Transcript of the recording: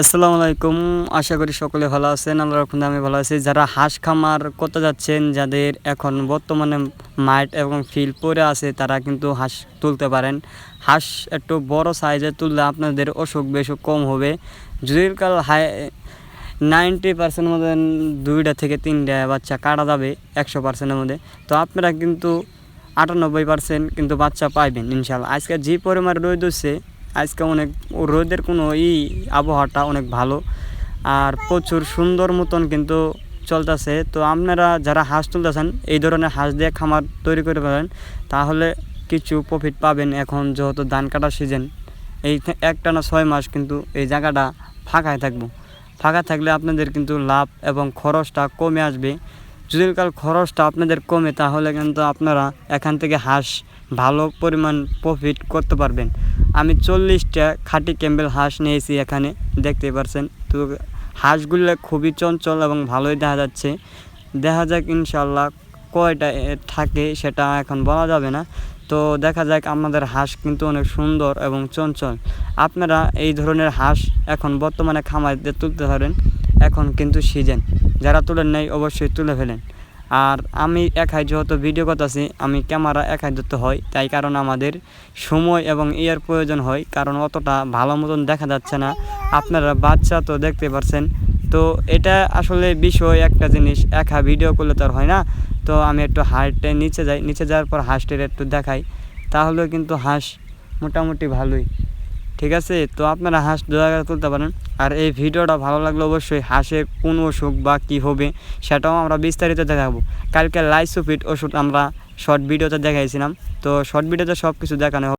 আসসালামু আলাইকুম। আশা করি সকলে ভালো আছেন আল্লাহ রকম আমি ভালো আছি। যারা হাঁস খামার করতে যাচ্ছেন, যাদের এখন বর্তমানে মাইট এবং ফিল পরে আছে, তারা কিন্তু হাঁস তুলতে পারেন। হাঁস একটু বড় সাইজে তুললে আপনাদের অসুখ বেসুখ কম হবে। যদি কাল হাই, নাইনটি পার্সেন্টের মধ্যে দুইটা থেকে তিনটা বাচ্চা কাটা যাবে, একশো পার্সেন্টের মধ্যে। তো আপনারা কিন্তু আটানব্বই পার্সেন্ট কিন্তু বাচ্চা পাইবেন ইনশাল্লাহ আজকে যে পরিমাণ রোদ হচ্ছে আজকে অনেক রোদের কোনো ই আবহাওয়াটা অনেক ভালো আর প্রচুর সুন্দর মতন কিন্তু চলতেছে। তো আপনারা যারা হাঁস তুলতেছেন, এই ধরনের হাঁস দিয়ে খামার তৈরি করে পারেন তাহলে কিছু প্রফিট পাবেন এখন যেহেতু ধান কাটার সিজন এই একটা না ছয় মাস কিন্তু এই জায়গাটা ফাঁকায় থাকব। ফাঁকা থাকলে আপনাদের কিন্তু লাভ এবং খরচটা কমে আসবে। যদি কাল খরচটা আপনাদের কমে, তাহলে কিন্তু আপনারা এখান থেকে হাঁস ভালো পরিমাণ প্রফিট করতে পারবেন। আমি চল্লিশটা খাঁটি ক্যাম্বেল হাঁস নিয়েছি এখানে দেখতে পারছেন। তো হাঁসগুলো খুবই চঞ্চল এবং ভালোই দেখা যাচ্ছে। দেখা যাক ইনশাল্লাহ কয়টা থাকে সেটা এখন বলা যাবে না। তো দেখা যাক আমাদের হাঁস কিন্তু অনেক সুন্দর এবং চঞ্চল। আপনারা এই ধরনের হাঁস এখন বর্তমানে খামারিতে তুলতে পারেন এখন কিন্তু সিজন। যারা তুলেন নাই, অবশ্যই তুলে ফেলেন। আর আমি একাই যেহেতু ভিডিও করতেছি, আমি ক্যামেরা একাই ধরতে হয়। তাই কারণ আমাদের সময় এবং ইয়ার প্রয়োজন হয়। কারণ অতটা ভালো মতন দেখা যাচ্ছে না। আপনারা বাচ্চা তো দেখতে পারছেন। তো এটা আসলে বিষয় একটা জিনিস। একা ভিডিও করলে তো আর হয় না। তো আমি একটু হাঁটে নিচে যাই। নিচে যাওয়ার পর হাঁসটির একটু দেখাই। তাহলে কিন্তু হাঁস মোটামুটি ভালোই। ঠিক আছে? তো আপনারা হাঁস দয়া তুলতে পারেন। আর এই ভিডিওটা ভালো লাগলে অবশ্যই হাঁসে কোন অসুখ বা কি হবে সেটাও আমরা বিস্তারিত দেখাবো। কালকে লাইসোফিট ওষুধ আমরা শর্ট ভিডিওতে দেখাইছিলাম। তো শর্ট ভিডিওতে সব কিছু দেখানো।